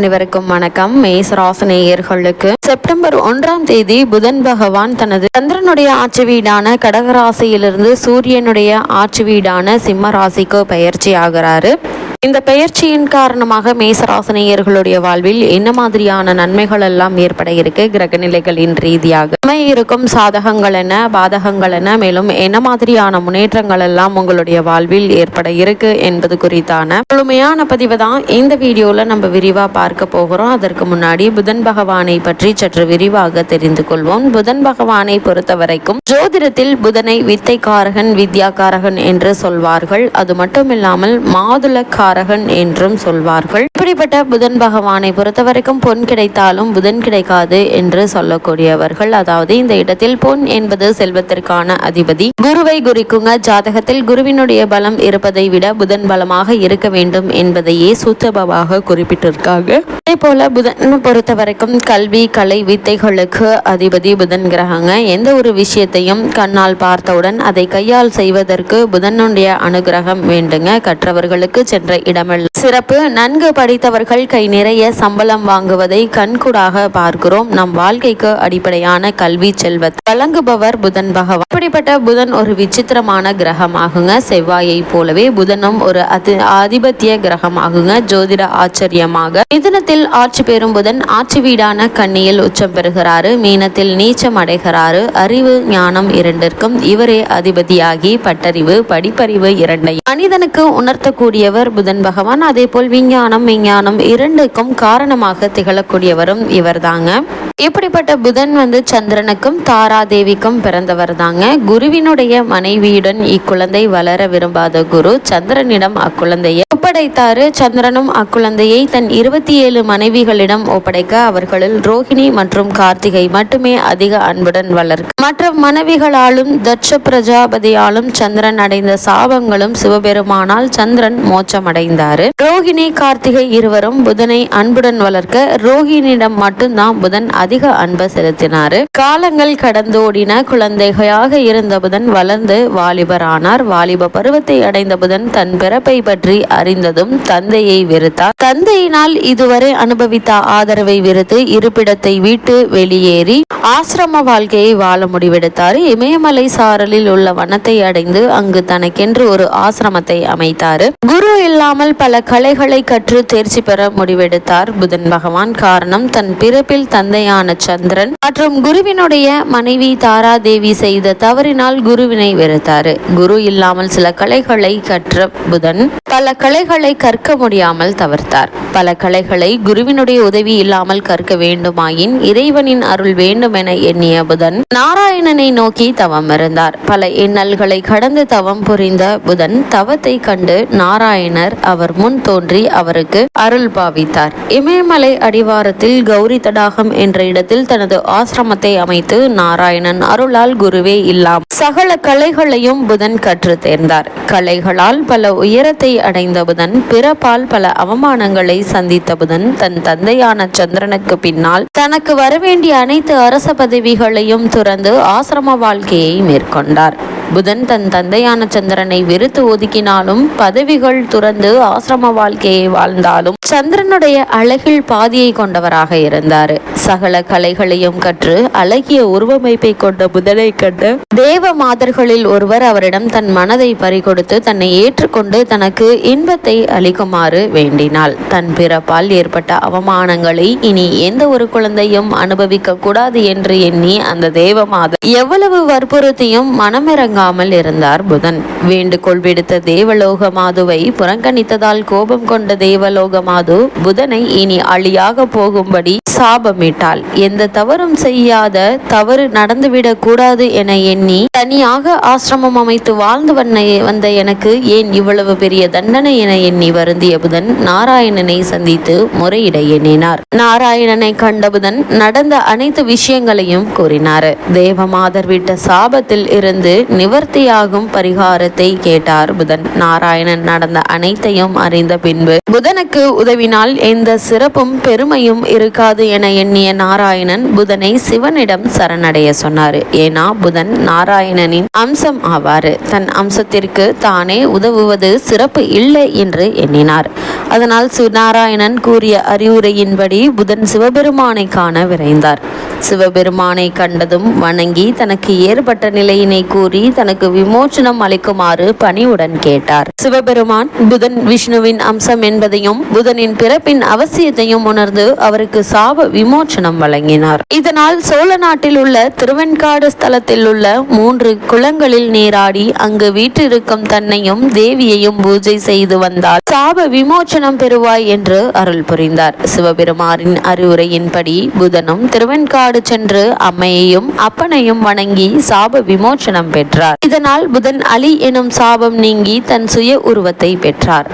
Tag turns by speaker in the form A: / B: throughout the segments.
A: அனைவருக்கும் வணக்கம். Maze மேசராசனேயர்களுக்கு September ஒன்றாம் தேதி புதன் பகவான் தனது சந்திரனுடைய ஆட்சி வீடான கடகராசியிலிருந்து சூரியனுடைய ஆட்சி வீடான சிம்ம ராசிக்கு பயிற்சி ஆகிறாரு. இந்த பெயர்ச்சியின் காரணமாக மேசராசனேயர்களுடைய வாழ்வில் என்ன மாதிரியான நன்மைகள் எல்லாம் ஏற்பட இருக்கு? கிரக நிலைகளின் ரீதியாக. இருக்கும் சாதகங்கள் என்ன? பாதகங்கள் என்ன? மேலும் என்ன மாதிரியான முன்னேற்றங்கள் எல்லாம் உங்களுடைய வாழ்வில் ஏற்பட இருக்கு என்பது குறித்தான முழுமையான பதிவு தான் இந்த வீடியோல நம்ம விரிவா பார்க்க போகிறோம். அதற்கு முன்னாடி புதன் பகவானை பற்றி சற்று விரிவாக தெரிந்து கொள்வோம். புதன் பகவானை பொறுத்த வரைக்கும் ஜோதிடத்தில் புதனை வித்தைக்காரகன் வித்யாக்காரகன் என்று சொல்வார்கள். அது மட்டும் இல்லாமல் மாதுளக்கார மாதுளக்காரகன் என்றும் சொல்வார்கள். இப்படிப்பட்ட புதன் பகவானை பொறுத்த வரைக்கும் பொன் கிடைத்தாலும் புதன் கிடைக்காது என்று சொல்லக்கூடியவர்கள். அதாவது இந்த இடத்தில் பொன் என்பது செல்வத்திற்கான அதிபதி. குருவை குறிக்குங்க ஜாதகத்தில் குருவினுடைய பலம் இருப்பதை விட புதன் பலமாக இருக்க வேண்டும் என்பதையே சுத்தபவாக குறிப்பிட்டிருக்காங்க. அதே போல புதன் பொறுத்த வரைக்கும் கல்வி கலை வித்தைகளுக்கு அதிபதி புதன் கிரகங்க. எந்த ஒரு விஷயத்தையும் கண்ணால் பார்த்தவுடன் அதை கையால் செய்வதற்கு புதனுடைய அனுகிரகம் வேண்டுங்க. கற்றவர்களுக்கு சென்ற இடமெல்லாம் சிறப்பு நன்கு படித்தவர்கள் கை நிறைய சம்பளம் வாங்குவதை கண்கூடாக பார்க்கிறோம். நம் வாழ்க்கைக்கு அடிப்படையான கல்வி செல்வத்தை வழங்குபவர் புதன் பகவான். அப்படிப்பட்ட புதன் ஒரு விசித்திரமான கிரகமாகுங்க. செவ்வாயை போலவே புதனும் ஒரு அதி ஆதிபத்திய கிரகமாகுங்க. ஜோதிட ஆச்சரியமாக. மிதுனத்தில் ஆட்சி பெறும் புதன் ஆட்சி வீடான கண்ணியில் உச்சம் பெறுகிறாரு. மீனத்தில் நீச்சம் அடைகிறாரு. அறிவு ஞானம் இரண்டிற்கும் இவரே அதிபதியாகி பட்டறிவு படிப்பறிவு இரண்டையும். மனிதனுக்கு உணர்த்தக்கூடியவர் புதன் பகவான் அதே போல் விஞ்ஞானம் விஞ்ஞானம் இரண்டுக்கும் காரணமாக திகழக்கூடியவரும் இவர் தாங்க இப்படிப்பட்ட புதன் வந்து சந்திரனுக்கும் தாராதேவிக்கும் பிறந்தவர் தாங்க குருவினுடைய மனைவியுடன் இக்குழந்தை வளர விரும்பாத குரு சந்திரனிடம் அக்குழந்தையை ஒப்படைத்தாரு. சந்திரனும் அக்குழந்தையை தன் இருபத்தி ஏழு மனைவிகளிடம் ஒப்படைக்க அவர்களில் ரோஹிணி மற்றும் கார்த்திகை மட்டுமே அதிக அன்புடன் வளர்க்க. மற்ற மனைவிகளாலும் தட்ச பிரஜாபதியாலும் சந்திரன் அடைந்த சாபங்களும் சிவபெருமானால் சந்திரன் மோச்சமடை அடைந்தாரு. ரோஹிணி கார்த்திகை இருவரும் புதனை அன்புடன் வளர்க்க ரோஹிணியிடம் மட்டும்தான் புதன் அதிக அன்பை செலுத்தினாரு. காலங்கள் கடந்தோடின குழந்தைகளாக இருந்த புதன் வளர்ந்து வாலிபரானார். வாலிப பருவத்தை அடைந்த புதன் தன் பிறப்பை பற்றி அறிந்ததும் தந்தையை வெறுத்தார். தந்தையினால் இதுவரை அனுபவித்த ஆதரவை வெறுத்து இருப்பிடத்தை விட்டு வெளியேறி ஆசிரம வாழ்க்கையை வாழ முடிவெடுத்தார். இமயமலை சாரலில் உள்ள வனத்தை அடைந்து அங்கு தனக்கென்று ஒரு ஆசிரமத்தை அமைத்தார். குரு இல்லா இல்லாமல் பல கலைகளை கற்று தேர்ச்சி பெற முடிவெடுத்தார். புதன் பகவான் காரணம் தன் பிறப்பில் தந்தையான சந்திரன் மற்றும் குருவினுடைய மனைவி தாராதேவி செய்த தவறினால் குருவினை வெறுத்தாரு. குரு இல்லாமல் சில கலைகளை கற்ற புதன் பல கலைகளை கற்க முடியாமல் தவிர்த்தார். பல கலைகளை குருவினுடைய உதவி இல்லாமல் கற்க வேண்டுமாயின் இறைவனின் அருள் வேண்டும் என எண்ணிய புதன் நாராயணனை நோக்கி தவம் இருந்தார். பல இன்னல்களை கடந்து தவம் புரிந்த புதன் தவத்தை கண்டு நாராயணர் அவர் முன் தோன்றி அவருக்கு அருள் பாவித்தார். இமயமலை அடிவாரத்தில் கௌரி தடாகம் என்ற இடத்தில் தனது ஆசிரமத்தை அமைத்து நாராயணன் அருளால் குருவே இல்லாம். சகல கலைகளையும் புதன் கற்று தேர்ந்தார். கலைகளால் பல உயரத்தை அடைந்த புதன் பிறப்பால் பல அவமானங்களை சந்தித்த புதன் தன் தந்தையான சந்திரனுக்கு பின்னால் தனக்கு வரவேண்டிய அனைத்து அரச பதவிகளையும் துறந்து ஆசிரம வாழ்க்கையை மேற்கொண்டார். புதன் தன் தந்தையான சந்திரனை வெறுத்து ஒதுக்கினாலும் பதவிகள் துறந்து ஆசிரம வாழ்க்கையை வாழ்ந்தாலும் சந்திரனுடைய அழகில் பாதியை கொண்டவராக இருந்தார். சகல கலைகளையும் கற்று அழகிய உருவமைப்பை கொண்ட புதனை கண்டு தேவ மாதர்களில் ஒருவர் அவரிடம் தன் மனதை பறிகொடுத்து தன்னை ஏற்றுக்கொண்டு தனக்கு இன்பத்தை அளிக்குமாறு வேண்டினாள். தன் பிறப்பால் ஏற்பட்ட அவமானங்களை இனி எந்த ஒரு குழந்தையும் அனுபவிக்க கூடாது என்று எண்ணி அந்த தேவ மாதர் எவ்வளவு வற்புறுத்தியும் மனமிறங்க மனமிறங்காமல் இருந்தார் புதன். வேண்டுகோள் விடுத்த தேவலோக மாதுவை புறங்கணித்ததால் கோபம் கொண்ட தேவலோக மாது புதனை இனி அழியாக போகும்படி சாபமிட்டாள். எந்த தவறும் செய்யாத தவறு நடந்துவிடக் கூடாது என எண்ணி தனியாக ஆசிரமம் அமைத்து வாழ்ந்து வந்த எனக்கு ஏன் இவ்வளவு பெரிய தண்டனை என எண்ணி வருந்திய புதன் நாராயணனை சந்தித்து முறையிட எண்ணினார். நாராயணனை கண்ட புதன் நடந்த அனைத்து விஷயங்களையும் கூறினார். தேவமாதர் விட்ட சாபத்தில் இருந்து நிவர்த்தியாகும் பரிகாரத்தை கேட்டார் புதன். நாராயணன் நடந்த அனைத்தையும் அறிந்த பின்பு புதனுக்கு உதவினால் எந்த சிறப்பும் பெருமையும் இருக்காது கூடாது என எண்ணிய நாராயணன் புதனை சிவனிடம் சரணடைய சொன்னார். ஏன்னா புதன் நாராயணனின் அம்சம் ஆவார். தன் அம்சத்திற்கு தானே உதவுவது சிறப்பு இல்லை என்று எண்ணினார். அதனால் நாராயணன் கூறிய அறிவுரையின்படி புதன் சிவபெருமானை காண விரைந்தார். சிவபெருமானை கண்டதும் வணங்கி தனக்கு ஏற்பட்ட நிலையினை கூறி தனக்கு விமோச்சனம் அளிக்குமாறு பணிவுடன் கேட்டார். சிவபெருமான் புதன் விஷ்ணுவின் அம்சம் என்பதையும் புதனின் பிறப்பின் அவசியத்தையும் உணர்ந்து அவருக்கு சா பாவ விமோச்சனம் வழங்கினார். இதனால் சோழ நாட்டில் உள்ள திருவெண்காடு ஸ்தலத்தில் உள்ள மூன்று குளங்களில் நீராடி அங்கு வீற்றிருக்கும் தன்னையும் தேவியையும் பூஜை செய்து வந்தால் சாப விமோச்சனம் பெறுவாய் என்று அருள் புரிந்தார். சிவபெருமாரின் அறிவுரையின்படி புதனும் திருவெண்காடு சென்று அம்மையையும் அப்பனையும் வணங்கி சாப விமோச்சனம் பெற்றார். இதனால் புதன் அலி எனும் சாபம் நீங்கி தன் சுய உருவத்தை பெற்றார்.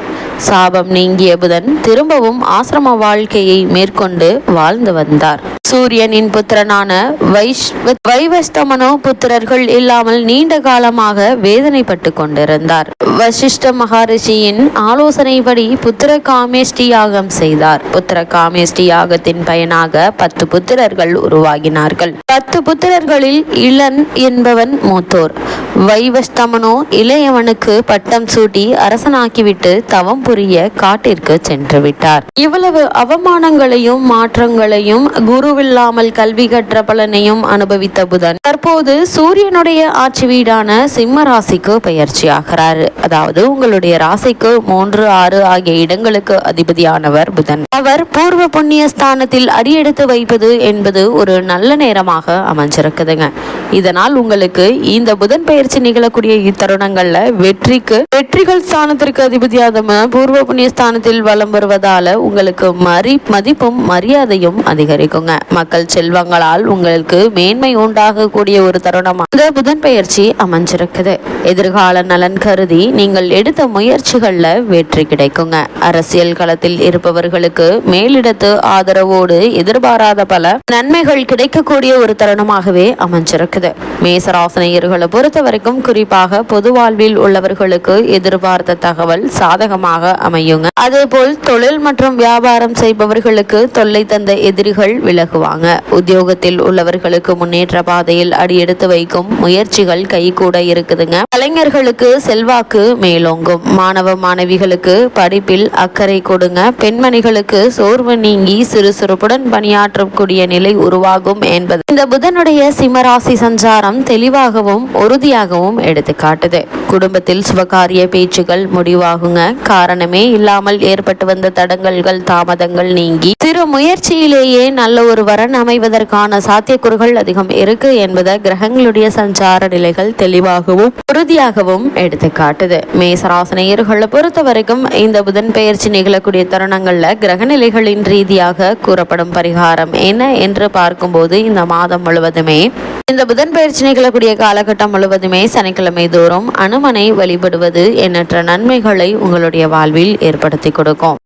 A: சாபம் நீங்கிய புதன் திரும்பவும் ஆசிரம வாழ்க்கையை மேற்கொண்டு வாழ்ந்து வந்தார். சூரியனின் புத்திரனான வைஷ்வ வைவஸ்தமனோ புத்திரர்கள் இல்லாமல் நீண்ட காலமாக வேதனைப்பட்டு கொண்டிருந்தார். வசிஷ்ட மகாரிஷியின் ஆலோசனைப்படி புத்திர காமேஷ்டி யாகம் செய்தார். புத்திர காமேஷ்டி யாகத்தின் பயனாக பத்து புத்திரர்கள் உருவாகினார்கள். பத்து புத்திரர்களில் இளன் என்பவன் மூத்தோர். வைவஸ்தமனோ இளையவனுக்கு பட்டம் சூட்டி அரசனாக்கிவிட்டு தவம் புரிய காட்டிற்கு சென்று விட்டார் இவ்வளவு அவமானங்களையும் மாற்றங்களையும் குருவில்லாமல் கல்வி கற்ற பலனையும் அனுபவித்த புதன் தற்போது சூரியனுடைய ஆட்சி வீடான சிம்ம ராசிக்கு பயிற்சியாகிறார் அதாவது உங்களுடைய ராசிக்கு மூன்று ஆறு ஆகிய இடங்களுக்கு அதிபதியானவர் புதன். அவர் பூர்வ புண்ணிய ஸ்தானத்தில் அடியெடுத்து வைப்பது என்பது ஒரு நல்ல நேரமாக அமைஞ்சிருக்குதுங்க. இதனால் உங்களுக்கு இந்த புதன் பெயர் பயிற்சி நிகழக்கூடிய இத்தருணங்கள்ல வெற்றிக்கு வெற்றிகள் ஸ்தானத்திற்கு அதிபதியாதம பூர்வ புண்ணிய ஸ்தானத்தில் வலம் வருவதால உங்களுக்கு மரி மதிப்பும் மரியாதையும் அதிகரிக்குங்க. மக்கள் செல்வங்களால் உங்களுக்கு மேன்மை உண்டாகக்கூடிய ஒரு தருணமா இந்த புதன் பயிற்சி அமைஞ்சிருக்குது. எதிர்கால நலன் கருதி நீங்கள் எடுத்த முயற்சிகள்ல வெற்றி கிடைக்குங்க. அரசியல் களத்தில் இருப்பவர்களுக்கு மேலிடத்து ஆதரவோடு எதிர்பாராத பல நன்மைகள் கிடைக்கக்கூடிய ஒரு தருணமாகவே அமைஞ்சிருக்குது. மேசராசனையர்களை பொறுத்தவரை வரைக்கும் குறிப்பாக பொது வாழ்வில் உள்ளவர்களுக்கு எதிர்பார்த்த தகவல் சாதகமாக அமையுங்க. அதேபோல் தொழில் மற்றும் வியாபாரம் செய்பவர்களுக்கு தொல்லை தந்த எதிரிகள் விலகுவாங்க. உத்தியோகத்தில் உள்ளவர்களுக்கு முன்னேற்ற பாதையில் அடியெடுத்து வைக்கும் முயற்சிகள் கைகூட இருக்குதுங்க. கலைஞர்களுக்கு செல்வாக்கு மேலோங்கும். மாணவ மாணவிகளுக்கு படிப்பில் அக்கறை கொடுங்க. பெண்மணிகளுக்கு சோர்வு நீங்கி சுறுசுறுப்புடன் பணியாற்றக்கூடிய நிலை உருவாகும் என்பது. இந்த புதனுடைய சிம்மராசி சஞ்சாரம் தெளிவாகவும் உறுதியாக உறுதியாகவும் எடுத்து காட்டுது குடும்பத்தில் சுபகாரிய பேச்சுகள் முடிவாகுங்க. காரணமே இல்லாமல் ஏற்பட்டு வந்த தடங்கல்கள் தாமதங்கள் நீங்கி சிறு முயற்சியிலேயே நல்ல ஒரு வரன் அமைவதற்கான சாத்தியக்கூறுகள் அதிகம் இருக்கு என்பதை கிரகங்களுடைய சஞ்சார நிலைகள் தெளிவாகவும் உறுதியாகவும் எடுத்து காட்டுது மேசராசனையர்களை பொறுத்த வரைக்கும் இந்த புதன் பெயர்ச்சி நிகழக்கூடிய தருணங்கள்ல கிரகநிலைகளின் ரீதியாக கூறப்படும் பரிகாரம் என்ன என்று பார்க்கும்போது இந்த மாதம் முழுவதுமே இந்த புதன் பயிற்சி நிகழக்கூடிய காலகட்டம் முழுவதும் சனிக்கிழமை தோறும் அனுமனை வழிபடுவது எண்ணற்ற நன்மைகளை உங்களுடைய வாழ்வில் ஏற்படுத்தி கொடுக்கும்.